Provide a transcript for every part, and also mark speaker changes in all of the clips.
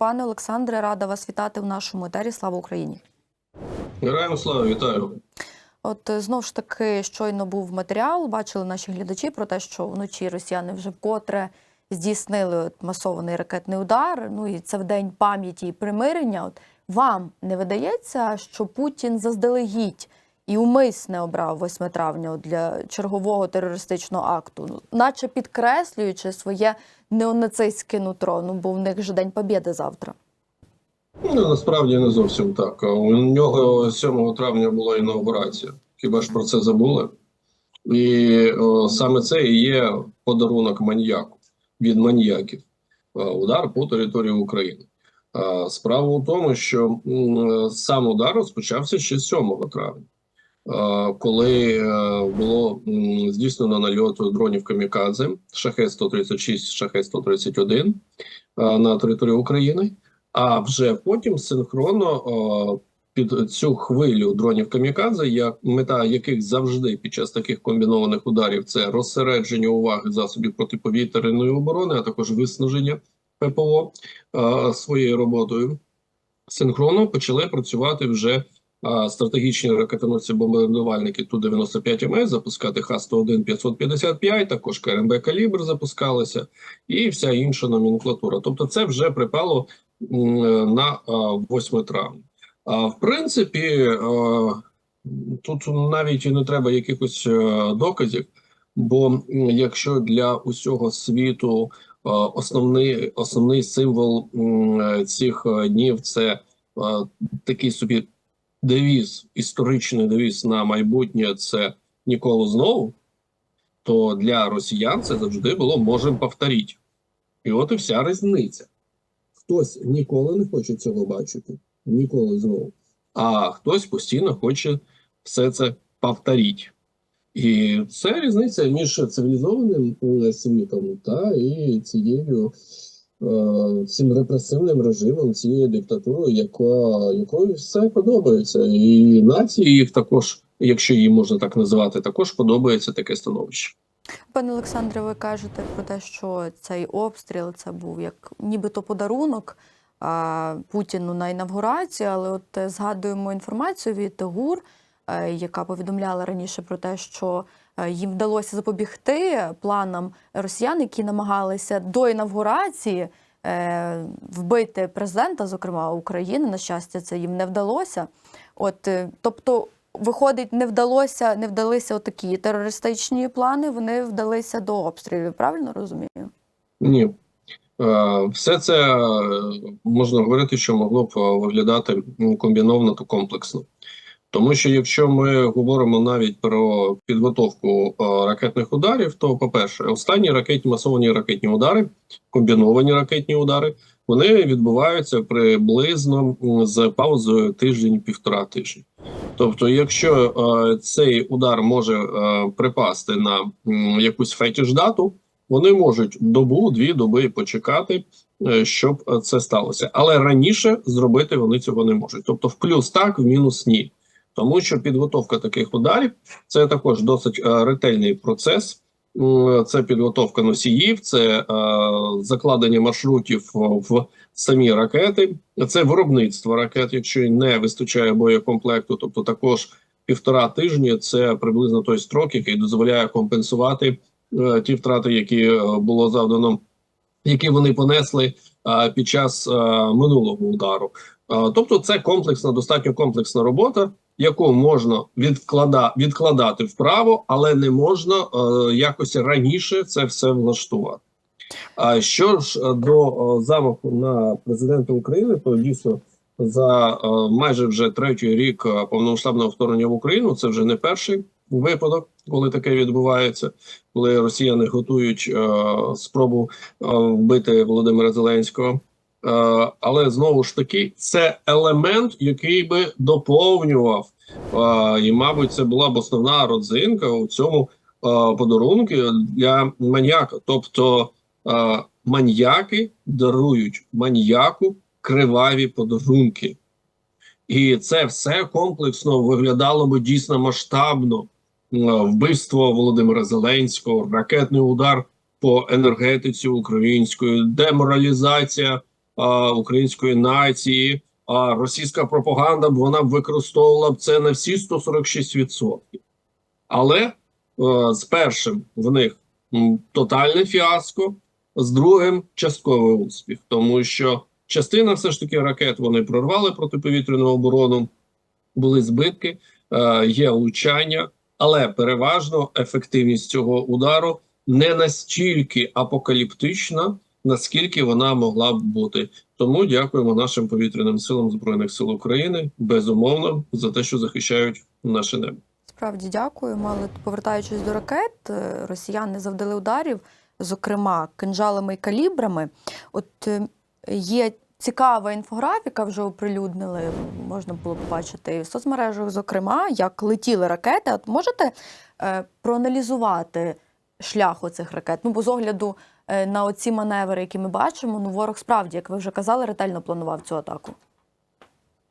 Speaker 1: Пане Олександре, рада вас вітати в нашому етері. Слава Україні!
Speaker 2: Героям слава, вітаю.
Speaker 1: От е, знов ж таки щойно був матеріал. Бачили наші глядачі про те, що вночі росіяни вже вкотре здійснили от масований ракетний удар. Ну і це в день пам'яті і примирення. От вам не видається, що Путін заздалегідь і умисне обрав 8 травня для чергового терористичного акту, ну, наче підкреслюючи своє неонацистське нутро. Ну бо в них же день Побєди завтра.
Speaker 2: Ну, насправді не зовсім так. У нього 7 травня була інаугурація. Хіба ж про це забули? І о, саме це і є подарунок маньяку від маньяків. Удар по території України. Справа у тому, що сам удар розпочався ще 7 травня, коли е, було здійснено нальот дронів Камікадзе Шахет 136 Шахет 131 е, на територію України. А вже потім синхронно під цю хвилю дронів камікадзе, як мета яких завжди під час таких комбінованих ударів це розсередження уваги засобів протиповітряної оборони, а також виснаження ППО е, своєю роботою. Синхронно почали працювати вже е, стратегічні ракетоносці бомбардувальники ту 95 МС, запускати Х-101 555, також КРМБ Калібр запускалися, і вся інша номенклатура. Тобто, це вже припало на а, 8 травня. А в принципі, тут навіть і не треба якихось е, доказів, бо якщо для усього світу основний, основний символ цих е, днів це такий собі девіз, історичний девіз на майбутнє це ніколи знову, то для росіян це завжди було можемо повторити. І от і вся різниця. Хтось ніколи не хоче цього бачити, ніколи знову. А хтось постійно хоче все це повторити. І це різниця між цивілізованим е, світом та і цією цим репресивним режимом, цією диктатурою, яка якою все подобається. І нації їх також, якщо її можна так назвати, також подобається таке становище.
Speaker 1: Пане Олександре, ви кажете про те, що цей обстріл це був як нібито подарунок Путіну на інавгурацію, але от е, згадуємо інформацію від ГУР, е, яка повідомляла раніше про те, що е, їм вдалося запобігти планам росіян, які намагалися до інавгурації е, вбити президента, зокрема України. На щастя, це їм не вдалося. От, е, тобто, виходить, не вдалося, не вдалися отакі терористичні плани, вони вдалися до обстрілів. Правильно розумію?
Speaker 2: Ні. Е, Все це е, можна говорити, що могло б е, виглядати комбіновано та комплексно. Тому що якщо ми говоримо навіть про підготовку е, ракетних ударів, то, по-перше, останні ракетні масовані ракетні удари, комбіновані ракетні удари, вони відбуваються приблизно з паузою тиждень-півтора тижні. Тобто, якщо е, цей удар може е, припасти на якусь фетіш дату, вони можуть добу, дві доби почекати, щоб це сталося. Але раніше зробити вони цього не можуть. Тобто, в плюс так, в мінус ні. Тому що підготовка таких ударів це також досить е, ретельний процес. Це підготовка носіїв, це е, закладення маршрутів в самі ракети, це виробництво ракет, якщо не вистачає боєкомплекту, тобто також півтора тижні це приблизно той строк, який дозволяє компенсувати е, ті втрати, які було завдано, які вони понесли під час минулого удару. Тобто, це комплексна, достатньо комплексна робота, яку можна відклада, відкладати вправо, але не можна е, якось раніше це все влаштувати. А що ж е, до е, замаху на президента України, то дійсно за е, майже вже третій рік е, повномасштабного вторгнення в Україну це вже не перший випадок, коли таке відбувається, коли росіяни готують е, спробу е, вбити Володимира Зеленського. Е, але знову ж таки, це елемент, який би доповнював, е, і, мабуть, це була б основна родзинка у цьому е, подарунку для маньяка. Тобто маньяки дарують маньяку криваві подарунки. І це все комплексно виглядало би дійсно масштабно. Вбивство Володимира Зеленського, ракетний удар по енергетиці української, деморалізація української нації, а російська пропаганда вона використовувала б це на всі 146%. Але е, з першим в них тотальне фіаско, з другим частковий успіх, тому що частина все ж таки ракет вони прорвали протиповітряну оборону, були збитки, е, є влучання, але переважно ефективність цього удару не настільки апокаліптична, наскільки вона могла б бути. Тому дякуємо нашим повітряним силам збройних сил України безумовно за те, що захищають наше небо.
Speaker 1: Справді дякуємо. Але повертаючись до ракет, е, росіяни завдали ударів, зокрема кинжалами і калібрами. От е, є цікава інфографіка, вже оприлюднили. Можна було побачити в соцмережах, зокрема, як летіли ракети. От можете е, проаналізувати шлях оцих ракет? Ну, бо з огляду на оці маневри, які ми бачимо, ну ворог справді, як ви вже казали, ретельно планував цю атаку.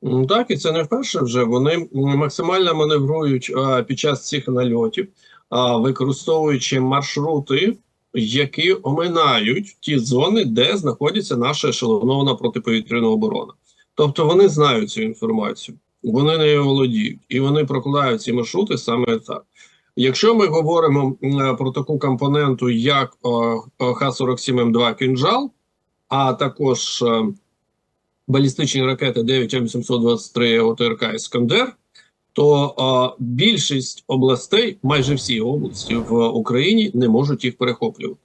Speaker 2: М, Так, і це не вперше вже. Вони максимально маневрують а, під час цих нальотів, а, використовуючи маршрути, які оминають ті зони, де знаходиться наша ешелонована протиповітряна оборона. Тобто вони знають цю інформацію, вони нею володіють, і вони прокладають ці маршрути саме так. Якщо ми говоримо про таку компоненту, як е, Х-47М2 «Кінжал», а також е, балістичні ракети 9М723 ОТРК Іскандер, то більшість областей, майже всі області в Україні, не можуть їх перехоплювати.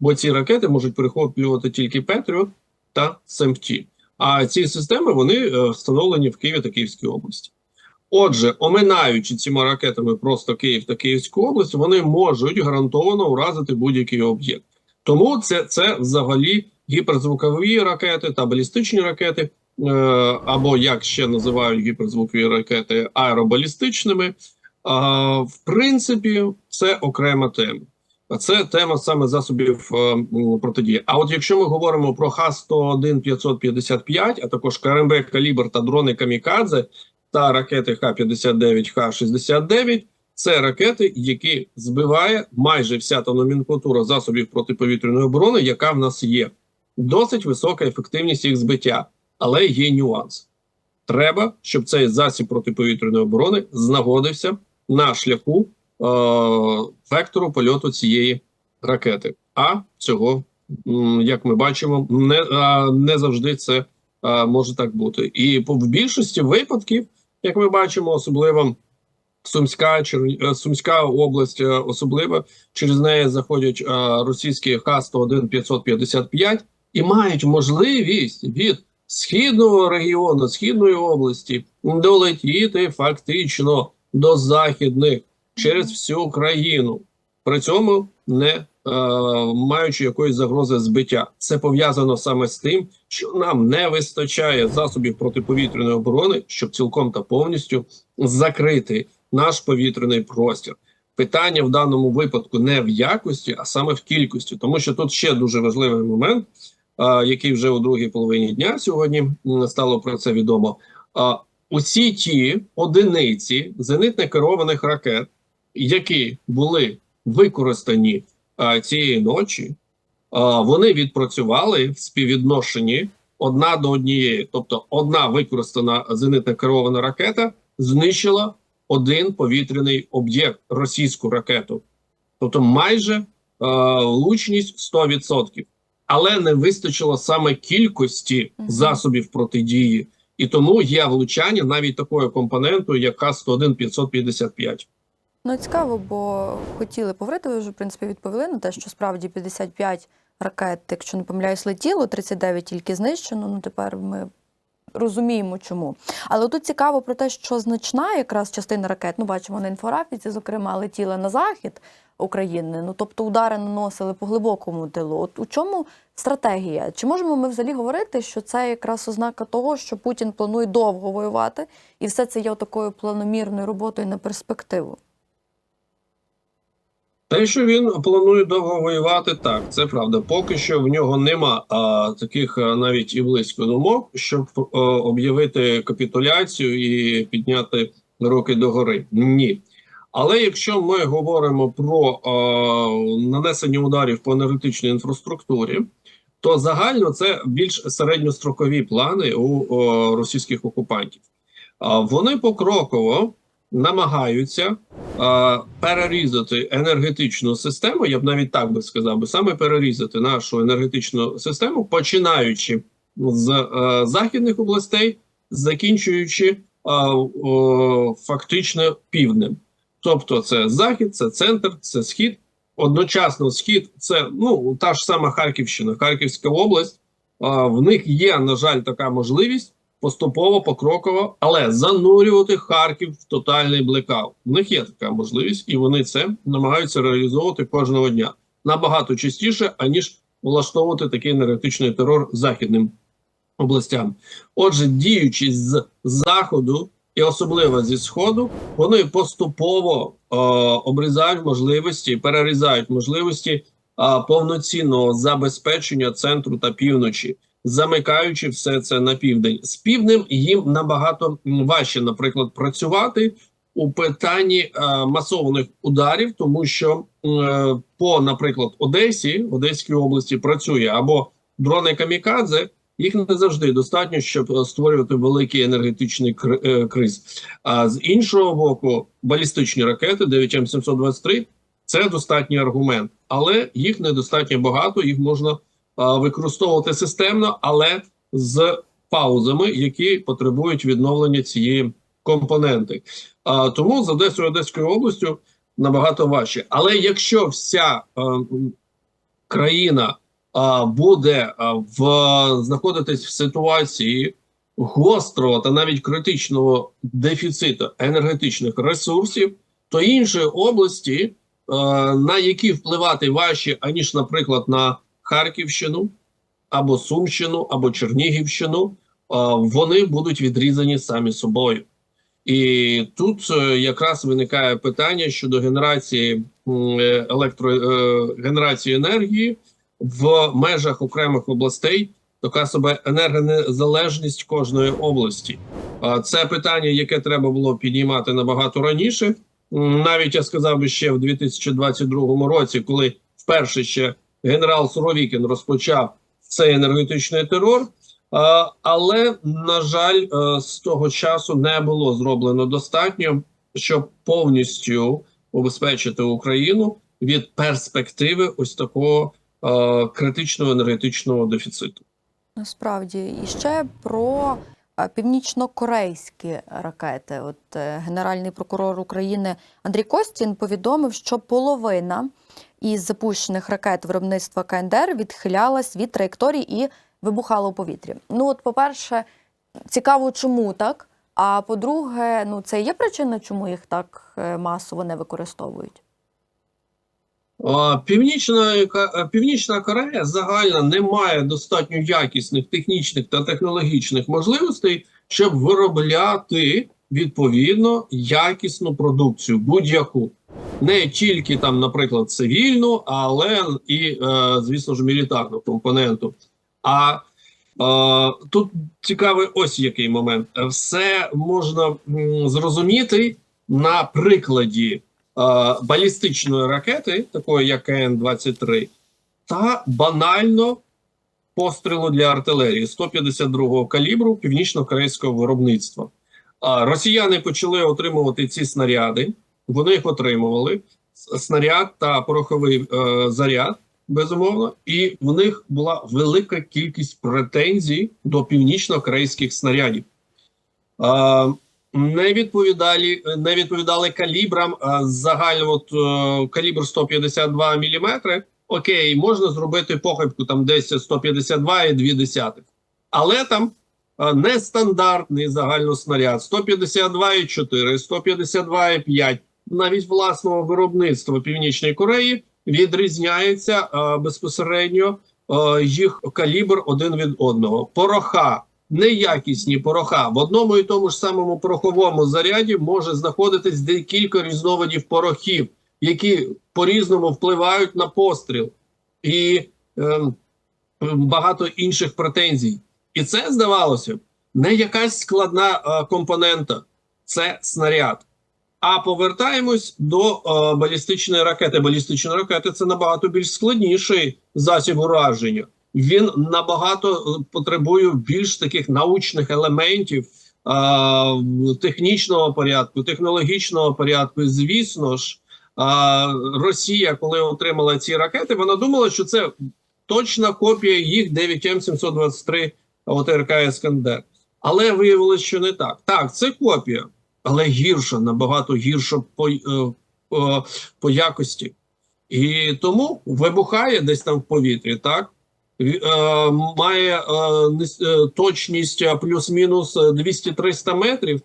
Speaker 2: Бо ці ракети можуть перехоплювати тільки Петріот та СМТ. А ці системи вони е, встановлені в Києві та Київській області. Отже, оминаючи цими ракетами просто Київ та Київську область, вони можуть гарантовано уразити будь-який об'єкт. Тому це, це взагалі гіперзвукові ракети та балістичні ракети, е, або як ще називають гіперзвукові ракети аеробалістичними. А, в принципі, це окрема тема. А Це тема саме засобів е, протидії. А от якщо ми говоримо про Х-101 555, а також КРМБ Калібр та дрони Камікадзе та ракети Х-59, Х-69, це ракети, які збиває майже вся та номенклатура засобів протиповітряної оборони, яка в нас є. Досить висока ефективність їх збиття, але є нюанс. Треба, щоб цей засіб протиповітряної оборони знаходився на шляху е- вектору польоту цієї ракети. А цього, як ми бачимо, не, не завжди це а, може так бути. І в більшості випадків, як ми бачимо, особливо Сумська е, Сумська область, е, особливо через неї заходять е, російські Х-101 555 і мають можливість від східного регіону, східної області долетіти фактично до західних через всю країну, при цьому не маючи якоїсь загрози збиття. Це пов'язано саме з тим, що нам не вистачає засобів протиповітряної оборони, щоб цілком та повністю закрити наш повітряний простір. Питання в даному випадку не в якості, а саме в кількості, тому що тут ще дуже важливий момент, який вже у другій половині дня сьогодні стало про це відомо. Усі ті одиниці зенитно керованих ракет, які були використані цієї ночі, а, вони відпрацювали в співвідношенні одна до однієї. Тобто, одна використана зенитно керована ракета знищила один повітряний об'єкт російську ракету, тобто майже е, влучність 100%. Але не вистачило саме кількості засобів протидії, і тому є влучання навіть такою компонентою, як Х-101 555.
Speaker 1: Ну, цікаво, бо хотіли поговорити, ви вже в принципі відповіли на те, що справді 55 ракет, якщо не помиляюсь, летіло, 39 тільки знищено. Ну тепер ми розуміємо, чому. Але тут цікаво про те, що значна якраз частина ракет, ну бачимо на інфографіці, зокрема, летіла на захід України. Ну тобто удари наносили по глибокому тилу. От у чому стратегія? Чи можемо ми взагалі говорити, що це якраз ознака того, що Путін планує довго воювати, і все це є такою планомірною роботою на перспективу?
Speaker 2: Те, що він планує довго воювати, так це правда. Поки що в нього нема а, таких а, навіть і близько думок, щоб а, об'явити капітуляцію і підняти руки догори. Ні. Але якщо ми говоримо про а, нанесення ударів по енергетичній інфраструктурі, то загально це більш середньострокові плани у о, російських окупантів. А вони покроково намагаються а, перерізати енергетичну систему. Я б навіть так би сказав, би саме перерізати нашу енергетичну систему, починаючи з е, західних областей, закінчуючи а, о, фактично півднем. Тобто, це захід, це центр, це схід. Одночасно, схід це ну та ж сама Харківщина, Харківська область. А, в них є, на жаль, така можливість поступово, покроково, але занурювати Харків в тотальний блекаут. В них є така можливість, і вони це намагаються реалізовувати кожного дня набагато частіше, аніж влаштовувати такий енергетичний терор західним областям. Отже, діючи з заходу і особливо зі сходу, вони поступово е, обрізають можливості, перерізають можливості е, повноцінного забезпечення центру та півночі, замикаючи все це на південь. З півднем їм набагато важче, наприклад, працювати у питанні е, масованих ударів, тому що е, по, наприклад, Одесі, Одеській області працює або дрони камікадзе. Їх не завжди достатньо, щоб е, створювати великий енергетичний е, криз. А з іншого боку, балістичні ракети 9М723 – це достатній аргумент, але їх недостатньо багато. Їх можна використовувати системно, але з паузами, які потребують відновлення цієї компоненти. Тому з Одесою Одеською областю набагато важче. Але якщо вся е, країна буде в знаходитись в ситуації гострого та навіть критичного дефіциту енергетичних ресурсів, то інші області, на які впливати важче, аніж, наприклад, на Харківщину або Сумщину, або Чернігівщину, вони будуть відрізані самі собою. І тут е, якраз виникає питання щодо генерації е, електро е, генерації енергії в межах окремих областей, така себе енергонезалежність кожної області. Це питання, яке треба було підіймати набагато раніше. Навіть я сказав би ще в 2022 році, коли вперше ще генерал Суровікін розпочав цей енергетичний терор. Але на жаль, е, з того часу не було зроблено достатньо, щоб повністю убезпечити Україну від перспективи ось такого е, критичного енергетичного дефіциту.
Speaker 1: Насправді, і ще про е, північно-корейські ракети. От генеральний прокурор України Андрій Костін повідомив, що половина із запущених ракет виробництва КНДР відхилялась від траєкторій і вибухала у повітрі. Ну, от, по-перше, цікаво, чому так. А по-друге, ну це є причина, чому їх так е, масово не використовують.
Speaker 2: Північна, Північна Корея загально не має достатньо якісних технічних та технологічних можливостей, щоб виробляти відповідно якісну продукцію, будь-яку. Не тільки там, наприклад, цивільну, але і, е, звісно ж, мілітарну компоненту. А е, тут цікавий ось який момент. Все можна зрозуміти на прикладі е, балістичної ракети, такої як КН-23, та банально пострілу для артилерії 152-го калібру північно-корейського виробництва. Росіяни почали отримувати ці снаряди. Вони їх отримували. Снаряд та пороховий е, заряд, безумовно, і в них була велика кількість претензій до північно-корейських снарядів. Е, не відповідали, не відповідали калібрам е, загально от, е, калібр 152 мм. Окей, можна зробити похибку там десь 152 і 2 десятих. Але там е, нестандартний загально снаряд 152,4, 152,5 навіть власного виробництва Північної Кореї відрізняється е, безпосередньо е, їх калібр один від одного. Пороха, неякісні пороха. В одному і тому ж самому пороховому заряді може знаходитись декілька різновидів порохів, які по-різному впливають на постріл. І е, багато інших претензій. І це здавалося б не якась складна е, компонента, це снаряд. А повертаємось до е, балістичної ракети. Балістична ракета це набагато більш складніший засіб ураження. він набагато е, потребує більш таких научних елементів. а, Технічного порядку, технологічного порядку, звісно ж, а, Росія, коли отримала ці ракети, вона думала, що це точна копія їх 9М723 ОТРК Іскандер. Але виявилося, що не так. Так, це копія, але гірше, набагато гірша по, е, по, по якості. І тому вибухає десь там в повітрі, так? Е, має е, точність плюс-мінус е, 200-300 метрів,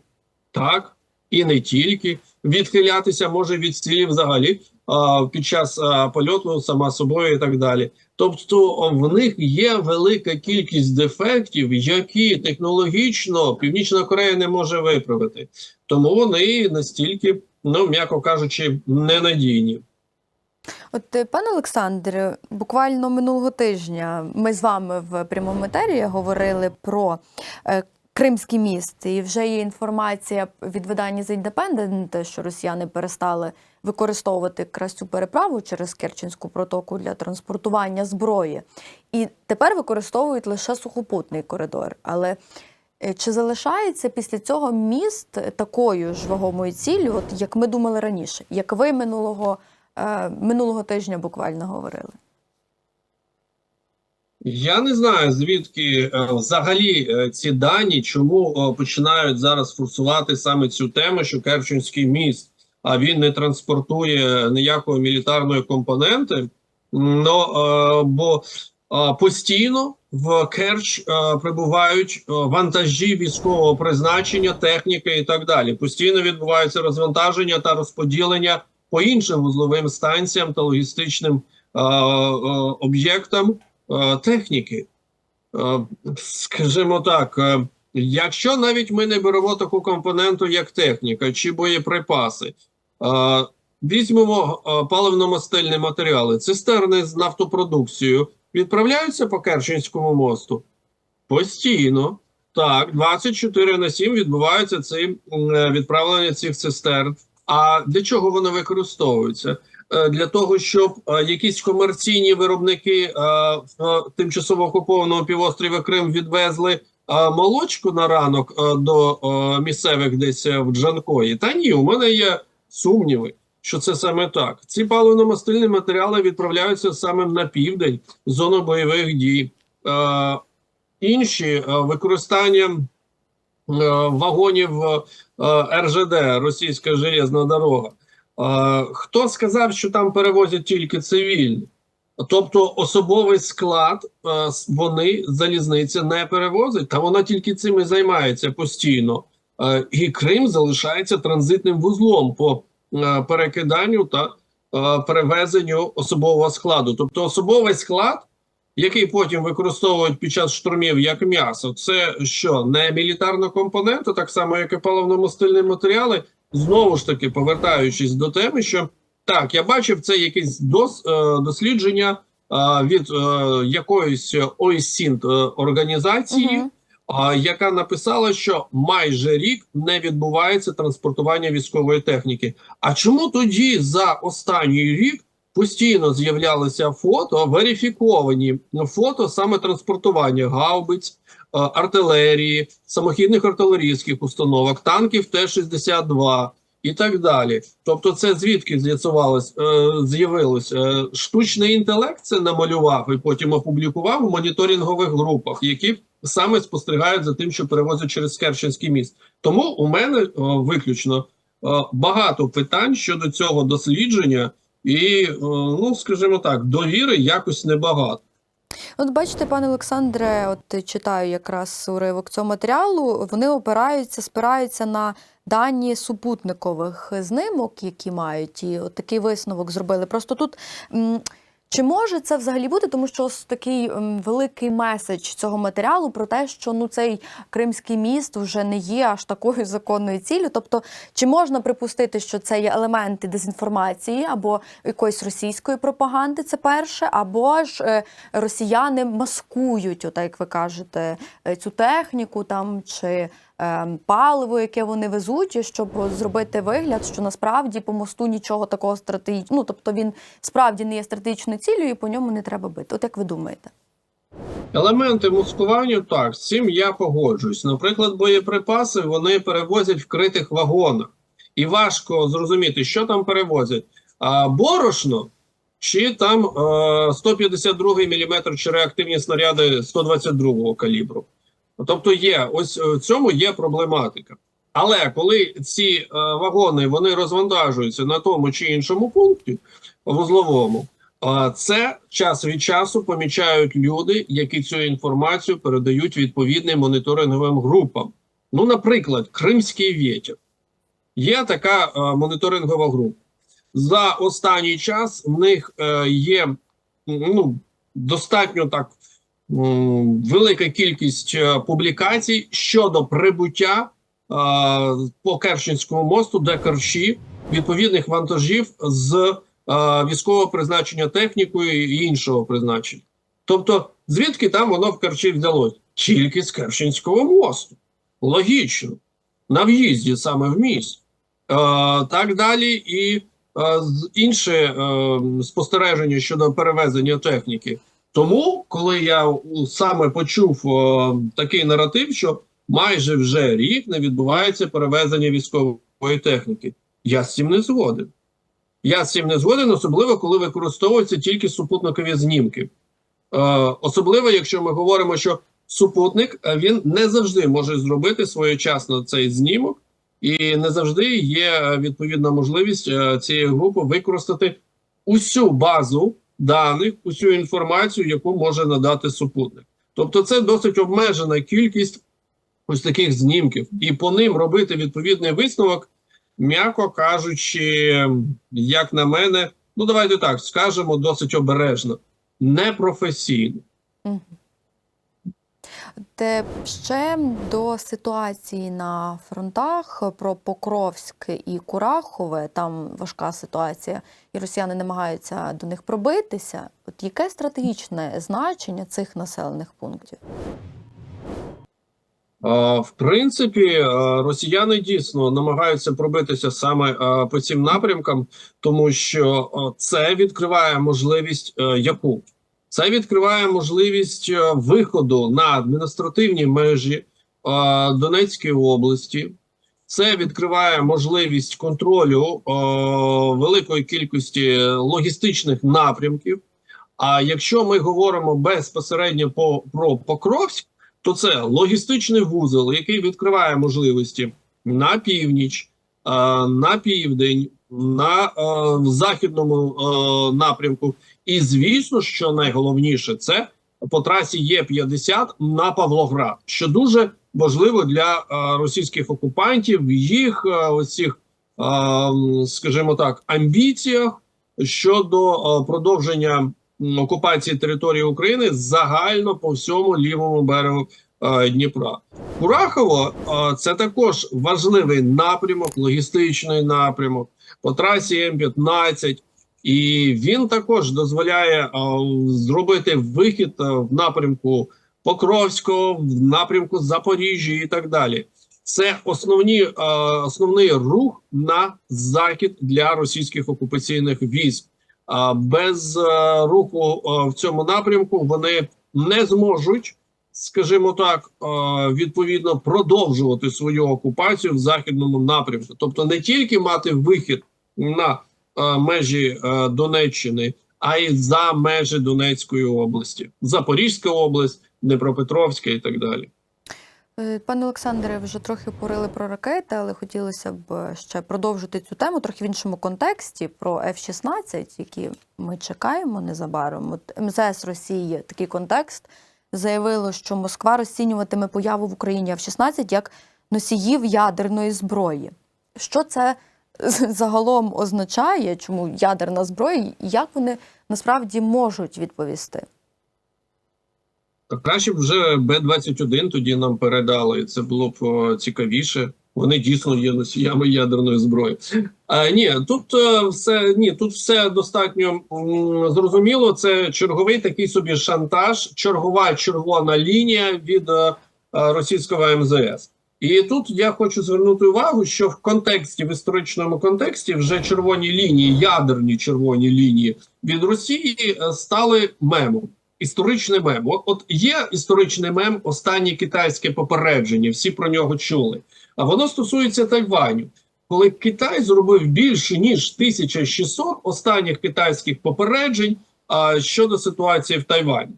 Speaker 2: так, і не тільки. Відхилятися може від цілі взагалі під час польоту, сама собою і так далі. Тобто в них є велика кількість дефектів, які технологічно Північна Корея не може виправити. Тому вони настільки, ну м'яко кажучи, ненадійні.
Speaker 1: От, е, пане Олександре, буквально минулого тижня ми з вами в прямому етері говорили про е, Кримський міст, і вже є інформація від видання The Independent, що росіяни перестали використовувати якраз цю переправу через Керченську протоку для транспортування зброї. І тепер використовують лише сухопутний коридор. Але е, чи залишається після цього міст такою ж вагомою ціллю, от як ми думали раніше, як ви минулого, е, минулого тижня буквально говорили?
Speaker 2: Я не знаю звідки е, взагалі ці дані, чому починають зараз форсувати саме цю тему, що Керченський міст, а він не транспортує ніякої мілітарної компоненти. Ну е, бо е, постійно в Керч е, прибувають вантажі військового призначення, техніки і так далі. Постійно відбуваються розвантаження та розподілення по іншим вузловим станціям та логістичним об'єктам техніки. Скажімо так, якщо навіть ми не беремо таку компоненту, як техніка чи боєприпаси, візьмемо е, паливно-мастильні матеріали, цистерни з нафтопродукцією відправляються по Керченському мосту постійно. Так, 24 на 7 відбувається ці е, відправлення цих цистерн. А для чого вони використовуються? Е, Для того, щоб е, якісь комерційні виробники е, тимчасово окупованому півострові Крим відвезли е, молочку на ранок е, до е, місцевих десь е, в Джанкої. Та ні, у мене є сумніви, що це саме так. Ці паливно-мастильні матеріали відправляються саме на південь, зону бойових дій. Е, Інші е, використання е, вагонів е, РЖД, російська железна дорога. Хто сказав, що там перевозять тільки цивільні? Тобто особовий склад вони залізниця не перевозить, та вона тільки цим і займається постійно. Е, І Крим залишається транзитним вузлом по е, перекиданню та е, перевезенню особового складу. Тобто особовий склад, який потім використовують під час штурмів як м'ясо, це що не мілітарна компонента, так само як і паливно-мастильні матеріали. Знову ж таки, повертаючись до теми, що так, я бачив це якесь дос, дослідження від якоїсь ОІСІНТ організації, а, яка написала, що майже рік не відбувається транспортування військової техніки. А чому тоді за останній рік постійно з'являлися фото, верифіковані фото саме транспортування гаубиць, артилерії, самохідних артилерійських установок, танків Т-62 і так далі. Тобто, це звідки з'ясувалось, е, з'явилось Е, штучний інтелект це намалював і потім опублікував у моніторингових групах, які саме спостерігають за тим, що перевозять через Керченський міст. Тому у мене е, виключно е, багато питань щодо цього дослідження, і е, ну скажімо так, довіри якось небагато.
Speaker 1: От бачите, пане Олександре, от читаю якраз уривок цього матеріалу. Вони опираються, спираються на дані супутникових знимок, які мають, і от такий висновок зробили. Просто тут. Чи може це взагалі бути, тому що такий великий меседж цього матеріалу про те, що ну цей кримський міст вже не є аж такою законною ціллю. Тобто, чи можна припустити, що це є елементи дезінформації або якоїсь російської пропаганди? Це перше, або ж е, росіяни маскують, отак як ви кажете, е, цю техніку там чи паливо, яке вони везуть, щоб зробити вигляд, що насправді по мосту нічого такого стратегічного, ну тобто він справді не є стратегічною ціллю, і по ньому не треба бити. От як ви думаєте?
Speaker 2: Елементи маскування, так, з цим я погоджуюсь. Наприклад, боєприпаси вони перевозять в критих вагонах, і важко зрозуміти, що там перевозять. А борошно чи там е, 152 мм чи реактивні снаряди 122 калібру. Тобто є ось е, в цьому є проблематика. Але коли ці е, вагони вони розвантажуються на тому чи іншому пункті вузловому, е, це час від часу помічають люди, які цю інформацію передають відповідним моніторинговим групам. Ну, наприклад, Кримський вітер. Є така е, моніторингова група. За останній час в них е, є ну, достатньо так велика кількість е, публікацій щодо прибуття е, по Керченському мосту до Керчі відповідних вантажів з е, військового призначення технікою і іншого призначення. Тобто, звідки там воно в Керчі взялось? Тільки з Керченського мосту. Логічно. На в'їзді саме в міст. Так далі і інше е, спостереження щодо перевезення техніки. Тому, коли я саме почув е, такий наратив, що майже вже рік не відбувається перевезення військової техніки, я з цим не згоден. Я з цим не згоден, особливо коли використовуються тільки супутникові знімки. Е, особливо, якщо ми говоримо, що супутник е, він не завжди може зробити своєчасно цей знімок, і не завжди є е, відповідна можливість е, цієї групи використати усю базу даних, усю інформацію, яку може надати супутник. Тобто, це досить обмежена кількість ось таких знімків, і по ним робити відповідний висновок, м'яко кажучи, як на мене, ну давайте так скажемо досить обережно, непрофесійно.
Speaker 1: Те ще до ситуації на фронтах про Покровськ і Курахове, там важка ситуація, і росіяни намагаються до них пробитися. От яке стратегічне значення цих населених пунктів?
Speaker 2: В принципі, росіяни дійсно намагаються пробитися саме по цим напрямкам, тому що це відкриває можливість яку? Це відкриває можливість е, виходу на адміністративні межі е, Донецької області. Це відкриває можливість контролю е, великої кількості логістичних напрямків. А якщо ми говоримо безпосередньо по, про Покровськ, то це логістичний вузол, який відкриває можливості на північ, на південь, на західному напрямку. І звісно, що найголовніше це по трасі Є-50 на Павлоград, що дуже важливо для е, російських окупантів, їх е, оцих, е, скажімо так, амбіціях щодо продовження окупації території України загально по всьому лівому берегу Дніпра. Курахово це також важливий напрямок, логістичний напрямок по трасі М15. І він також дозволяє е, зробити вихід е, в напрямку Покровського, в напрямку Запоріжжя і так далі. Це основні, е, основний рух на захід для російських окупаційних військ. Без руху в цьому напрямку вони не зможуть, скажімо так, відповідно продовжувати свою окупацію в західному напрямку, тобто не тільки мати вихід на межі е, Донеччини, а й за межі Донецької області, Запорізька область, Дніпропетровська і так далі.
Speaker 1: Е, Пане Олександре, вже трохи говорили про ракети, але хотілося б е, ще продовжити цю тему трохи в іншому контексті про F-16, які ми чекаємо незабаром. От МЗС Росії такий контекст заявило, що Москва розцінюватиме появу в Україні F-16 як носіїв ядерної зброї. Що це загалом означає? Чому ядерна зброя? і Як вони насправді можуть відповісти?
Speaker 2: Краще б вже Б-21 тоді нам передали. Це було б цікавіше. Вони дійсно є носіями ядерної зброї. А, ні, тут е, все ні, тут все достатньо зрозуміло. Це черговий такий собі шантаж, чергова червона лінія від е, російського МЗС. І тут я хочу звернути увагу, що в контексті, в історичному контексті, вже червоні лінії, ядерні червоні лінії від Росії е, стали мемом. історичний мем. От, от є історичний мем, останнє китайське попередження, всі про нього чули. А воно стосується Тайваню. Коли Китай зробив більше ніж 1600 останніх китайських попереджень а, щодо ситуації в Тайвані.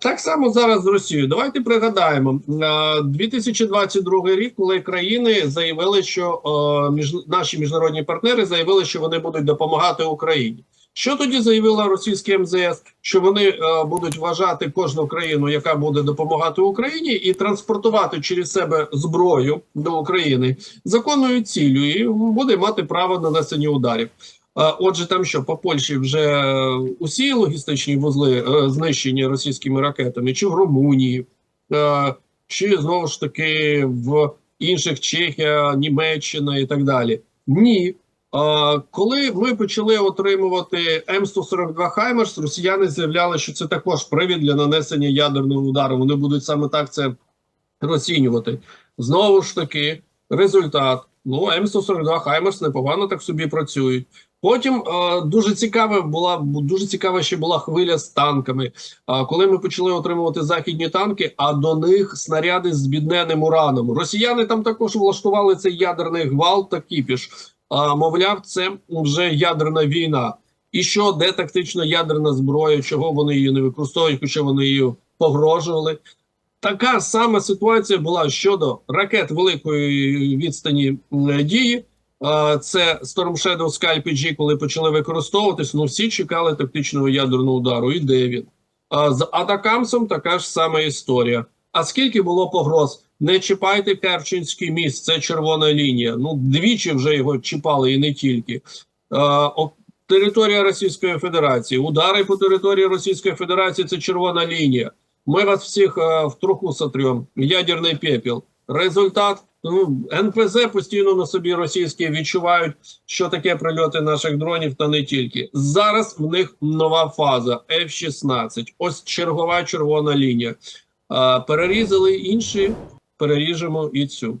Speaker 2: Так само зараз з Росією. Давайте пригадаємо а, 2022 рік, коли країни заявили, що наші міжнародні партнери заявили, що вони будуть допомагати Україні. Що тоді заявила російське МЗС? Що вони будуть вважати кожну країну, яка буде допомагати Україні, і транспортувати через себе зброю до України законною ціллю, і буде мати право на нанесення ударів. Отже, там що по Польщі вже е, усі логістичні вузли е, знищені російськими ракетами, чи в Румунії, е, чи знову ж таки в інших Чехія, Німеччина і так далі. Ні. Коли ми почали отримувати М142 Хаймерс, росіяни заявляли, що це також привід для нанесення ядерного удару. Вони будуть саме так це розцінювати. Знову ж таки, результат. Ну, М142 Хаймерс непогано так собі працюють. Потім е, дуже цікава була дуже цікава ще була хвиля з танками. А коли ми почали отримувати західні танки, а до них снаряди з збідненим ураном. Росіяни там також влаштували цей ядерний гвалт та кіпіш. А, мовляв, це вже ядерна війна. І що, де тактична ядерна зброя, чого вони її не використовують, хоча вони її погрожували. Така сама ситуація була щодо ракет великої відстані дії. Це Storm Shadow Sky PG, коли почали використовуватись, ну всі чекали тактичного ядерного удару. І де? А з Атакамсом така ж сама історія. А скільки було погроз? Не чіпайте Керченський міст, це червона лінія. Ну двічі вже його чіпали і не тільки. Територія Російської Федерації, удари по території Російської Федерації це червона лінія. Ми вас всіх е, в труху сотрем. Ядерний пепел. Результат ну, НПЗ постійно на собі російські відчувають, що таке прильоти наших дронів, та не тільки зараз. В них нова фаза F-16. Ось чергова червона лінія. А, перерізали інші, переріжемо і цю.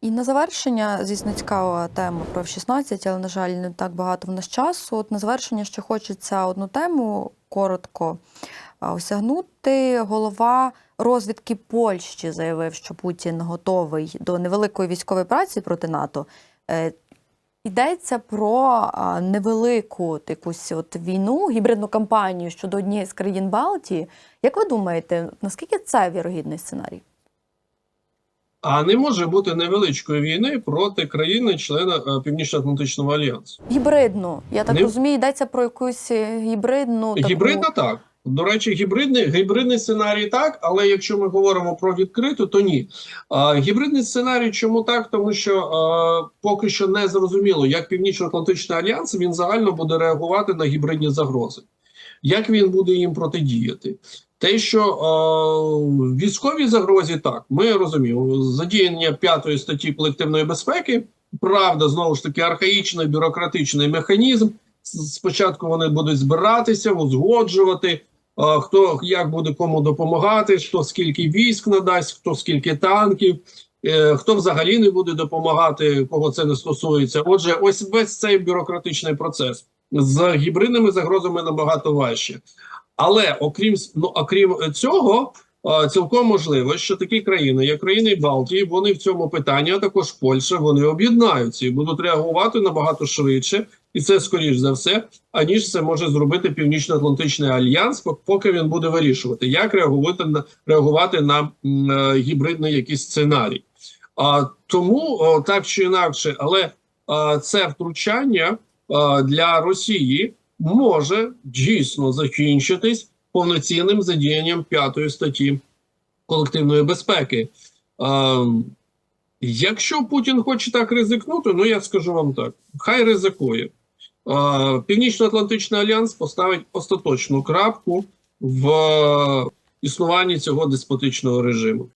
Speaker 1: І на завершення, звісно, цікава тема про F-16, але, на жаль, не так багато в нас часу. От на завершення ще хочеться одну тему коротко осягнути. Голова розвідки Польщі заявив, що Путін готовий до невеликої військової праці проти НАТО. Е, Йдеться про невелику якусь от війну, гібридну кампанію щодо однієї з країн Балтії. Як ви думаєте, наскільки це вірогідний сценарій?
Speaker 2: А не може бути невеличкої війни проти країни-члена е, Північно-Атлантичного альянсу.
Speaker 1: Гібридну. Я так
Speaker 2: Не-
Speaker 1: розумію, йдеться про якусь е, гібридну таку...
Speaker 2: Гібридна так. До речі, гібридний, гібридний сценарій так, але якщо ми говоримо про відкриту, то ні. А, гібридний сценарій чому так? Тому що а, поки що не зрозуміло, як Північно-Атлантичний альянс він загально буде реагувати на гібридні загрози. Як він буде їм протидіяти? Те, що е, військовій загрозі, так, ми розуміємо, задіяння п'ятої статті колективної безпеки, правда, знову ж таки, архаїчний бюрократичний механізм. Спочатку вони будуть збиратися, узгоджувати, хто як буде кому допомагати, хто скільки військ надасть, хто скільки танків, е, хто взагалі не буде допомагати, кого це не стосується. Отже, ось весь цей бюрократичний процес з гібридними загрозами набагато важче. Але окрім ну, окрім цього, е, цілком можливо, що такі країни, як країни Балтії, вони в цьому питанні, а також Польща, вони об'єднаються і будуть реагувати набагато швидше, і це скоріш за все, аніж це може зробити Північно-Атлантичний альянс, поки він буде вирішувати, як реагувати на реагувати на е, гібридний якийсь сценарій. А тому так чи інакше, але це втручання для Росії може дійсно закінчитись повноцінним задіянням п'ятої статті колективної безпеки. Е, якщо Путін хоче так ризикнути, ну я скажу вам так: хай ризикує. Північно-Атлантичний альянс поставить остаточну крапку в існуванні цього деспотичного режиму.